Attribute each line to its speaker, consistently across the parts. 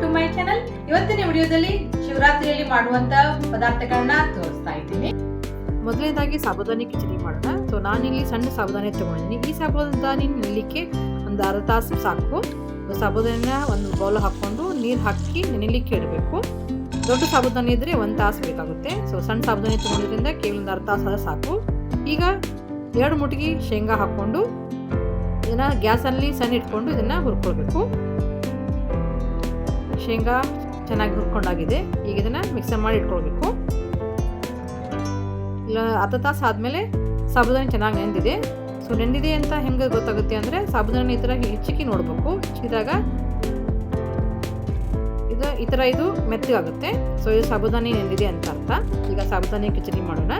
Speaker 1: ಇವತ್ತಿನ ವಿಡಿಯೋದಲ್ಲಿ ಶಿವರಾತ್ರಿಯಲ್ಲಿ ಮಾಡುವಂತ ಪದಾರ್ಥಗಳನ್ನ ತೋರಿಸ್ತಾ ಇದ್ದೀನಿ.
Speaker 2: ಮೊದಲನೇದಾಗಿ ಸಾಬುದಾನಿ ಕಿಚಡಿ ಮಾಡೋಣ. ಸೊ ನಾನಿಲ್ಲಿ ಸಣ್ಣ ಸಾಬುದಾನಿ ತಗೊಂಡಿದ್ದೀನಿ. ಈ ಸಾಬುದಾನಿ ನೆನಲಿಕ್ಕೆ ಒಂದು ಅರ್ಧ ತಾಸು ಸಾಕು. ಸಾಬುದಾನಿನ ಒಂದು ಬೌಲ್ ಹಾಕ್ಕೊಂಡು ನೀರು ಹಾಕಿ ನೆನೆಲಿಕ್ಕೆ ಇಡಬೇಕು. ದೊಡ್ಡ ಸಾಬುದಾನಿ ಇದ್ದರೆ ಒಂದು ತಾಸು ಬೇಕಾಗುತ್ತೆ. ಸೊ ಸಣ್ಣ ಸಾಬುದಾನಿ ತೊಗೊಂಡಿದ್ರಿಂದ ಕೇವಲ ಒಂದು ಅರ್ಧ ತಾಸು ಸಾಕು. ಈಗ ಎರಡು ಮುಟ್ಟಿಗೆ ಶೇಂಗಾ ಹಾಕ್ಕೊಂಡು ಇದನ್ನು ಗ್ಯಾಸಲ್ಲಿ ಸಣ್ಣ ಇಟ್ಕೊಂಡು ಇದನ್ನು ಹುರ್ಕೊಳ್ಬೇಕು. ಶೇಂಗಾ ಚೆನ್ನಾಗಿ ಹುರ್ಕೊಂಡಾಗಿದೆ ಈಗ ಇದನ್ನು ಮಿಕ್ಸರ್ ಮಾಡಿ ಇಟ್ಕೊಳ್ಬೇಕು. ಇಲ್ಲ ಅರ್ಧ ತಾಸು ಆದಮೇಲೆ ಸಾಬುದಾನಿ ಚೆನ್ನಾಗಿ ನೆಂದಿದೆ. ಸೊ ನೆಂದಿದೆ ಅಂತ ಹೆಂಗೆ ಗೊತ್ತಾಗುತ್ತೆ ಅಂದರೆ ಸಾಬುದಾನಿ ಈ ಥರ ಹೆಚ್ಚಿಗೆ ನೋಡಬೇಕು. ಹೆಚ್ಚಿದಾಗ ಇದು ಈ ಥರ ಇದು ಮೆತ್ತಗಾಗುತ್ತೆ. ಸೊ ಇದು ಸಾಬುದಾನಿ ನೆಂದಿದೆ ಅಂತ ಅರ್ಥ. ಈಗ ಸಾಬುದಾನಿ ಕಿಚಡಿ ಮಾಡೋಣ.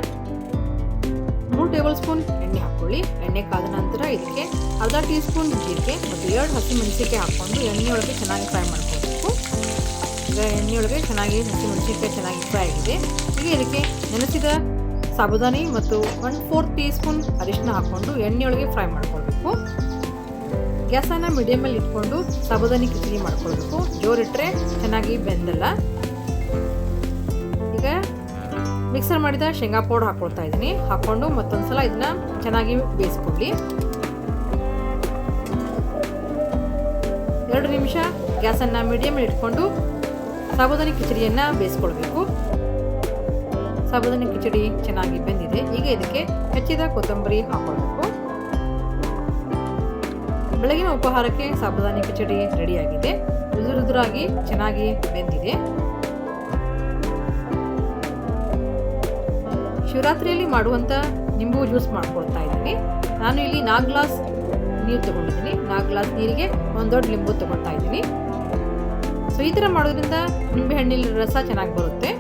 Speaker 2: ಮೂರು ಟೇಬಲ್ ಸ್ಪೂನ್ ಎಣ್ಣೆ ಹಾಕ್ಕೊಳ್ಳಿ. ಎಣ್ಣೆ ಕಾದ ನಂತರ ಇದಕ್ಕೆ ಅರ್ಧ ಟೀ ಸ್ಪೂನ್ ಜೀರಿಗೆ ಮತ್ತು ಎರಡು ಹಸಿ ಮೆಣಸಿಗೆ ಹಾಕ್ಕೊಂಡು ಎಣ್ಣೆ ಒಳಗೆ ಚೆನ್ನಾಗಿ ಫ್ರೈ ಮಾಡ್ಕೋಬೇಕು ಈಗ ಎಣ್ಣೆ ಒಳಗೆ ಚೆನ್ನಾಗಿ ಹಸಿ ಮೆಣಸಿನ್ಕಾಯಿ ಚೆನ್ನಾಗಿ ಫ್ರೈ ಆಗಿದೆ. ಈಗ ಇದಕ್ಕೆ ನೆನೆಸಿದ ಸಾಬುದಾನಿ ಮತ್ತು ಒನ್ ಫೋರ್ ಟೀ ಸ್ಪೂನ್ ಅರಿಶಿನ ಹಾಕ್ಕೊಂಡು ಎಣ್ಣೆಯೊಳಗೆ ಫ್ರೈ ಮಾಡ್ಕೊಳ್ಬೇಕು. ಗ್ಯಾಸನ್ನು ಮೀಡಿಯಮಲ್ಲಿ ಇಟ್ಕೊಂಡು ಸಾಬುದಾನಿ ಕಿಚಡಿ ಮಾಡ್ಕೊಳ್ಬೇಕು. ಜೋರಿಟ್ಟರೆ ಚೆನ್ನಾಗಿ ಬೆಂದಲ್ಲ. ಈಗ ಮಿಕ್ಸರ್ ಮಾಡಿದ ಶೇಂಗಾ ಪೌಡರ್ ಹಾಕ್ಕೊಳ್ತಾ ಇದ್ದೀನಿ. ಹಾಕ್ಕೊಂಡು ಮತ್ತೊಂದು ಸಲ ಇದನ್ನ ಚೆನ್ನಾಗಿ ಬೇಯಿಸ್ಕೊಳ್ಳಿ. ಎರಡು ನಿಮಿಷ ಗ್ಯಾಸನ್ನು ಮೀಡಿಯಮಲ್ಲಿ ಇಟ್ಕೊಂಡು ಸಾಬುದಾನಿ ಕಿಚಡಿಯನ್ನು ಬೇಯಿಸ್ಕೊಳ್ಬೇಕು. ಸಾಬುದಾನಿ ಕಿಚಡಿ ಚೆನ್ನಾಗಿ ಬೆಂದಿದೆ. ಈಗ ಇದಕ್ಕೆ ಹೆಚ್ಚಿದ ಕೊತ್ತಂಬರಿ ಹಾಕೊಳ್ಬೇಕು. ಬೆಳಗಿನ ಉಪಹಾರಕ್ಕೆ ಸಾಬುದಾನಿ ಕಿಚಡಿ ರೆಡಿಯಾಗಿದೆ. ಉದುರುದುರಾಗಿ ಚೆನ್ನಾಗಿ ಬೆಂದಿದೆ. ಶಿವರಾತ್ರಿಯಲ್ಲಿ ಮಾಡುವಂಥ ನಿಂಬು ಜ್ಯೂಸ್ ಮಾಡ್ಕೊಳ್ತಾ ಇದ್ದೀನಿ. ನಾನು ಇಲ್ಲಿ ನಾಲ್ಕು ಗ್ಲಾಸ್ ನೀರು ತೊಗೊಂಡಿದ್ದೀನಿ. ನಾಲ್ಕು ಗ್ಲಾಸ್ ನೀರಿಗೆ ಒಂದು ದೊಡ್ಡ ಲಿಂಬು ತಗೊಳ್ತಾ ಇದ್ದೀನಿ. ಈ ಥರ ಮಾಡೋದ್ರಿಂದ ನಿಂಬೆ ಹಣ್ಣಿನ ರಸ ಚೆನ್ನಾಗಿ ಬರುತ್ತೆ.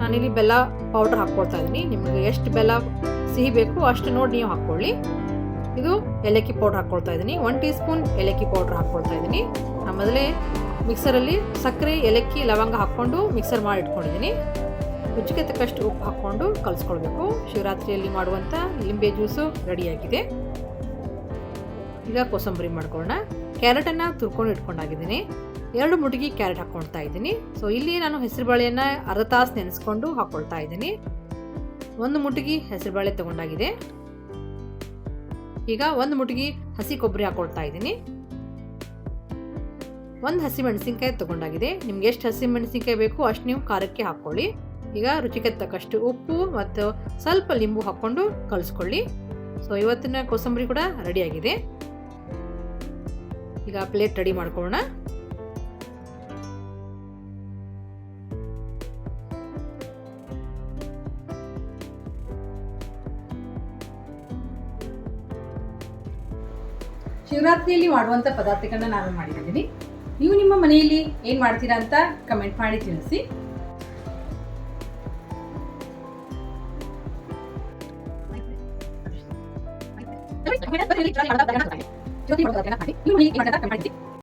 Speaker 2: ನಾನಿಲ್ಲಿ ಬೆಲ್ಲ ಪೌಡರ್ ಹಾಕ್ಕೊಳ್ತಾ ಇದ್ದೀನಿ. ನಿಮಗೆ ಎಷ್ಟು ಬೆಲ್ಲ ಸಿಹಿ ಬೇಕು ಅಷ್ಟು ನೋಡಿ ನೀವು ಹಾಕ್ಕೊಳ್ಳಿ. ಇದು ಏಲಕ್ಕಿ ಪೌಡ್ರ್ ಹಾಕ್ಕೊಳ್ತಾ ಇದ್ದೀನಿ. ಒನ್ ಟೀ ಸ್ಪೂನ್ ಏಲಕ್ಕಿ ಪೌಡ್ರ್ ಹಾಕ್ಕೊಳ್ತಾ ಇದ್ದೀನಿ. ಮೊದಲೇ ಮಿಕ್ಸರಲ್ಲಿ ಸಕ್ಕರೆ, ಏಲಕ್ಕಿ, ಲವಂಗ ಹಾಕ್ಕೊಂಡು ಮಿಕ್ಸರ್ ಮಾಡಿ ಇಟ್ಕೊಂಡಿದ್ದೀನಿ. ರುಚಿಗೆ ತಕ್ಕಷ್ಟು ಉಪ್ಪು ಹಾಕ್ಕೊಂಡು ಕಲಿಸ್ಕೊಳ್ಬೇಕು. ಶಿವರಾತ್ರಿಯಲ್ಲಿ ಮಾಡುವಂಥ ಲಿಂಬೆ ಜ್ಯೂಸು ರೆಡಿಯಾಗಿದೆ. ಈಗ ಕೋಸಂಬರಿ ಮಾಡ್ಕೊಳ್ಳೋಣ. ಕ್ಯಾರೆಟನ್ನು ತುರ್ಕೊಂಡು ಇಟ್ಕೊಂಡಾಗಿದ್ದೀನಿ. ಎರಡು ಮುಟಗಿ ಕ್ಯಾರೆಟ್ ಹಾಕ್ಕೊಳ್ತಾ ಇದ್ದೀನಿ. ಸೊ ಇಲ್ಲಿ ನಾನು ಹೆಸರುಬೇಳೆಯನ್ನು ಅರ್ಧ ತಾಸು ನೆನೆಸ್ಕೊಂಡು ಹಾಕ್ಕೊಳ್ತಾ ಇದ್ದೀನಿ. ಒಂದು ಮುಟಗಿ ಹೆಸರುಬೇಳೆ ತಗೊಂಡಾಗಿದೆ. ಈಗ ಒಂದು ಮುಟಗಿ ಹಸಿ ಕೊಬ್ಬರಿ ಹಾಕ್ಕೊಳ್ತಾ ಇದ್ದೀನಿ. ಒಂದು ಹಸಿ ಮೆಣಸಿನ್ಕಾಯಿ ತೊಗೊಂಡಾಗಿದೆ. ನಿಮ್ಗೆ ಎಷ್ಟು ಹಸಿ ಮೆಣಸಿನ್ಕಾಯಿ ಬೇಕು ಅಷ್ಟು ನೀವು ಖಾರಕ್ಕೆ ಹಾಕ್ಕೊಳ್ಳಿ. ಈಗ ರುಚಿಗೆ ತಕ್ಕಷ್ಟು ಉಪ್ಪು ಮತ್ತು ಸ್ವಲ್ಪ ಲಿಂಬು ಹಾಕ್ಕೊಂಡು ಕಳಿಸ್ಕೊಳ್ಳಿ ಸೊ ಇವತ್ತಿನ ಕೋಸಂಬರಿ ಕೂಡ ರೆಡಿಯಾಗಿದೆ. ಈಗ ಪ್ಲೇಟ್ ರೆಡಿ ಮಾಡ್ಕೊಳ್ಳೋಣ.
Speaker 1: ಶಿವರಾತ್ರಿಯಲ್ಲಿ ಮಾಡುವಂತ ಪದಾರ್ಥಗಳನ್ನ ನಾನು ಮಾಡಿದ್ದೀನಿ ನೀವು ನಿಮ್ಮ ಮನೆಯಲ್ಲಿ ಏನ್ ಮಾಡ್ತೀರಾ ಅಂತ ಕಮೆಂಟ್ ಮಾಡಿ ತಿಳಿಸಿ. ನೀವು ಮನೆಯಲ್ಲಿ